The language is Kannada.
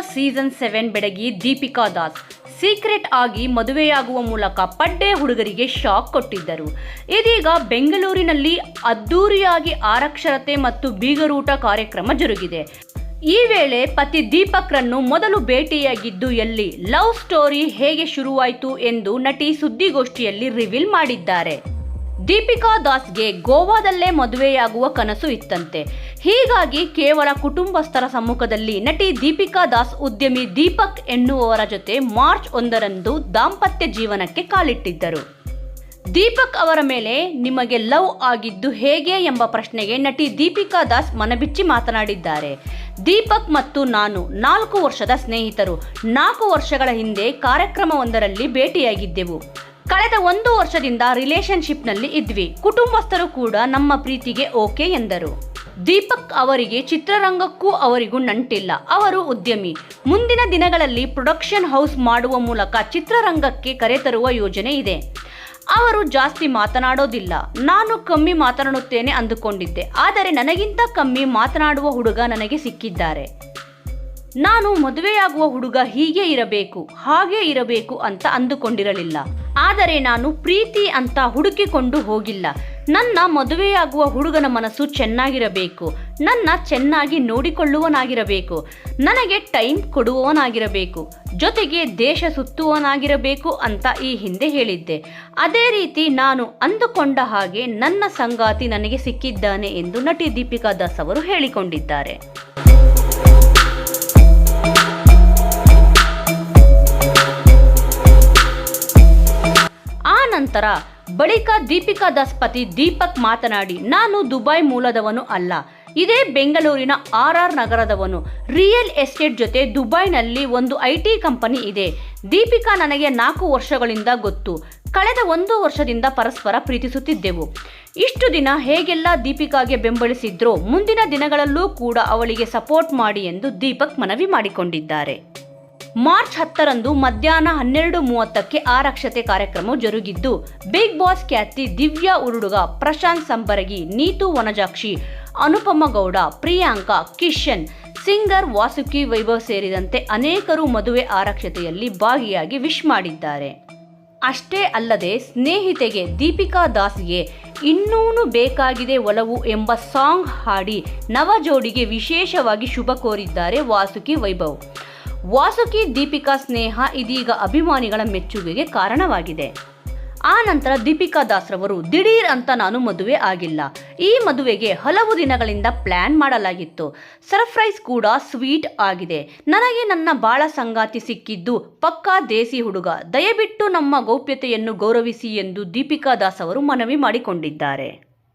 ಸೀಸನ್ ಸೆವೆನ್ ಬೆಡಗಿ ದೀಪಿಕಾ ದಾಸ್. ಸೀಕ್ರೆಟ್ ಆಗಿ ಮದುವೆಯಾಗುವ ಮೂಲಕ ಪಡ್ಡೆ ಹುಡುಗರಿಗೆ ಶಾಕ್ ಕೊಟ್ಟಿದ್ದರು. ಇದೀಗ ಬೆಂಗಳೂರಿನಲ್ಲಿ ಅದ್ದೂರಿಯಾಗಿ ಆರಕ್ಷರತೆ ಮತ್ತು ಬೀಗರೂಟ ಕಾರ್ಯಕ್ರಮ ಜರುಗಿದೆ. ಈ ವೇಳೆ ಪತಿ ದೀಪಕ್ರನ್ನು ಮೊದಲು ಭೇಟಿಯಾಗಿದ್ದು ಎಲ್ಲಿ? ಲವ್ ಸ್ಟೋರಿ ಹೇಗೆ ಶುರುವಾಯಿತು ಎಂದು ನಟಿ ಸುದ್ದಿಗೋಷ್ಠಿಯಲ್ಲಿ ರಿವೀಲ್ ಮಾಡಿದ್ದಾರೆ. ದೀಪಿಕಾ ದಾಸ್ಗೆ ಗೋವಾದಲ್ಲೇ ಮದುವೆಯಾಗುವ ಕನಸು ಇತ್ತಂತೆ. ಹೀಗಾಗಿ ಕೇವಲ ಕುಟುಂಬಸ್ಥರ ಸಮ್ಮುಖದಲ್ಲಿ ನಟಿ ದೀಪಿಕಾ ದಾಸ್ ಉದ್ಯಮಿ ದೀಪಕ್ ಎನ್ನುವವರ ಜೊತೆ ಮಾರ್ಚ್ ಒಂದರಂದು ದಾಂಪತ್ಯ ಜೀವನಕ್ಕೆ ಕಾಲಿಟ್ಟಿದ್ದರು. ದೀಪಕ್ ಅವರ ಮೇಲೆ ನಿಮಗೆ ಲವ್ ಆಗಿದ್ದು ಹೇಗೆ ಎಂಬ ಪ್ರಶ್ನೆಗೆ ನಟಿ ದೀಪಿಕಾ ದಾಸ್ ಮನಬಿಚ್ಚಿ ಮಾತನಾಡಿದ್ದಾರೆ. ದೀಪಕ್ ಮತ್ತು ನಾನು ನಾಲ್ಕು ವರ್ಷದ ಸ್ನೇಹಿತರು. ನಾಲ್ಕು ವರ್ಷಗಳ ಹಿಂದೆ ಕಾರ್ಯಕ್ರಮವೊಂದರಲ್ಲಿ ಭೇಟಿಯಾಗಿದ್ದೆವು. ಕಳೆದ ಒಂದು ವರ್ಷದಿಂದ ರಿಲೇಶನ್ಶಿಪ್ನಲ್ಲಿ ಇದ್ವಿ. ಕುಟುಂಬಸ್ಥರು ಕೂಡ ನಮ್ಮ ಪ್ರೀತಿಗೆ ಓಕೆ ಎಂದರು. ದೀಪಕ್ ಅವರಿಗೆ ಚಿತ್ರರಂಗಕ್ಕೂ ಅವರಿಗೂ ನಂಟಿಲ್ಲ. ಅವರು ಉದ್ಯಮಿ. ಮುಂದಿನ ದಿನಗಳಲ್ಲಿ ಪ್ರೊಡಕ್ಷನ್ ಹೌಸ್ ಮಾಡುವ ಮೂಲಕ ಚಿತ್ರರಂಗಕ್ಕೆ ಕರೆತರುವ ಯೋಜನೆ ಇದೆ. ಅವರು ಜಾಸ್ತಿ ಮಾತನಾಡೋದಿಲ್ಲ. ನಾನು ಕಮ್ಮಿ ಮಾತನಾಡುತ್ತೇನೆ ಅಂದುಕೊಂಡಿದ್ದೆ. ಆದರೆ ನನಗಿಂತ ಕಮ್ಮಿ ಮಾತನಾಡುವ ಹುಡುಗ ನನಗೆ ಸಿಕ್ಕಿದ್ದಾರೆ. ನಾನು ಮದುವೆಯಾಗುವ ಹುಡುಗ ಹೀಗೆ ಇರಬೇಕು, ಹಾಗೆ ಇರಬೇಕು ಅಂತ ಅಂದುಕೊಂಡಿರಲಿಲ್ಲ. ಆದರೆ ನಾನು ಪ್ರೀತಿ ಅಂತ ಹುಡುಕಿಕೊಂಡು ಹೋಗಿಲ್ಲ. ನನ್ನ ಮದುವೆಯಾಗುವ ಹುಡುಗನ ಮನಸ್ಸು ಚೆನ್ನಾಗಿರಬೇಕು. ನನ್ನ ಚೆನ್ನಾಗಿ ನೋಡಿಕೊಳ್ಳುವನಾಗಿರಬೇಕು. ನನಗೆ ಟೈಮ್ ಕೊಡುವವನಾಗಿರಬೇಕು. ಜೊತೆಗೆ ದೇಶ ಸುತ್ತುವನಾಗಿರಬೇಕು ಅಂತ ಈ ಹಿಂದೆ ಹೇಳಿದ್ದೆ. ಅದೇ ರೀತಿ ನಾನು ಅಂದುಕೊಂಡ ಹಾಗೆ ನನ್ನ ಸಂಗಾತಿ ನನಗೆ ಸಿಕ್ಕಿದ್ದಾನೆ ಎಂದು ನಟಿ ದೀಪಿಕಾ ದಾಸ್ ಅವರು ಹೇಳಿಕೊಂಡಿದ್ದಾರೆ. ನಂತರ ಬಳಿಕ ದೀಪಿಕಾ ದಾಸ್ ಪತಿ ದೀಪಕ್ ಮಾತನಾಡಿ, ನಾನು ದುಬೈ ಮೂಲದವನು ಅಲ್ಲ. ಇದೇ ಬೆಂಗಳೂರಿನ ಆರ್ ಆರ್ ನಗರದವನು. ರಿಯಲ್ ಎಸ್ಟೇಟ್ ಜೊತೆ ದುಬೈನಲ್ಲಿ ಒಂದು ಐ ಟಿ ಕಂಪನಿ ಇದೆ. ದೀಪಿಕಾ ನನಗೆ ನಾಲ್ಕು ವರ್ಷಗಳಿಂದ ಗೊತ್ತು. ಕಳೆದ ಒಂದು ವರ್ಷದಿಂದ ಪರಸ್ಪರ ಪ್ರೀತಿಸುತ್ತಿದ್ದೆವು. ಇಷ್ಟು ದಿನ ಹೇಗೆಲ್ಲ ದೀಪಿಕಾಗೆ ಬೆಂಬಲಿಸಿದ್ರೋ, ಮುಂದಿನ ದಿನಗಳಲ್ಲೂ ಕೂಡ ಅವಳಿಗೆ ಸಪೋರ್ಟ್ ಮಾಡಿ ಎಂದು ದೀಪಕ್ ಮನವಿ ಮಾಡಿಕೊಂಡಿದ್ದಾರೆ. ಮಾರ್ಚ್ ಹತ್ತರಂದು ಮಧ್ಯಾಹ್ನ ಹನ್ನೆರಡು ಮೂವತ್ತಕ್ಕೆ ಆರಕ್ಷತೆ ಕಾರ್ಯಕ್ರಮ ಜರುಗಿದ್ದು, ಬಿಗ್ ಬಾಸ್ ಖ್ಯಾತಿ ದಿವ್ಯಾ ಉರುಡುಗ ಪ್ರಶಾಂತ್ ಸಂಬರಗಿ, ನೀತು ವನಜಾಕ್ಷಿ, ಅನುಪಮ ಗೌಡ, ಪ್ರಿಯಾಂಕಾ, ಕಿಶನ್, ಸಿಂಗರ್ ವಾಸುಕಿ, ವೈಭವ್ ಸೇರಿದಂತೆ ಅನೇಕರು ಮದುವೆ ಆರಕ್ಷತೆಯಲ್ಲಿ ಭಾಗಿಯಾಗಿ ವಿಶ್ ಮಾಡಿದ್ದಾರೆ. ಅಷ್ಟೇ ಅಲ್ಲದೆ ಸ್ನೇಹಿತೆಗೆ ದೀಪಿಕಾ ದಾಸ್ಗೆ ಇನ್ನೂನು ಬೇಕಾಗಿದೆ ಒಲವು ಎಂಬ ಸಾಂಗ್ ಹಾಡಿ ನವ ಜೋಡಿಗೆ ವಿಶೇಷವಾಗಿ ಶುಭ ಕೋರಿದ್ದಾರೆ ವಾಸುಕಿ, ವೈಭವ್. ವಾಸುಕಿ ದೀಪಿಕಾ ಸ್ನೇಹ ಇದೀಗ ಅಭಿಮಾನಿಗಳ ಮೆಚ್ಚುಗೆಗೆ ಕಾರಣವಾಗಿದೆ. ಆ ನಂತರ ದೀಪಿಕಾ ದಾಸ್ರವರು ದಿಢೀರ್ ಅಂತ ನಾನು ಮದುವೆ ಆಗಿಲ್ಲ. ಈ ಮದುವೆಗೆ ಹಲವು ದಿನಗಳಿಂದ ಪ್ಲ್ಯಾನ್ ಮಾಡಲಾಗಿತ್ತು. ಸರ್ಪ್ರೈಸ್ ಕೂಡ ಸ್ವೀಟ್ ಆಗಿದೆ. ನನಗೆ ನನ್ನ ಬಾಳ ಸಂಗಾತಿ ಸಿಕ್ಕಿದ್ದು ಪಕ್ಕಾ ದೇಸಿ ಹುಡುಗ. ದಯವಿಟ್ಟು ನಮ್ಮ ಗೌಪ್ಯತೆಯನ್ನು ಗೌರವಿಸಿ ಎಂದು ದೀಪಿಕಾ ದಾಸ್ ಅವರು ಮನವಿ ಮಾಡಿಕೊಂಡಿದ್ದಾರೆ.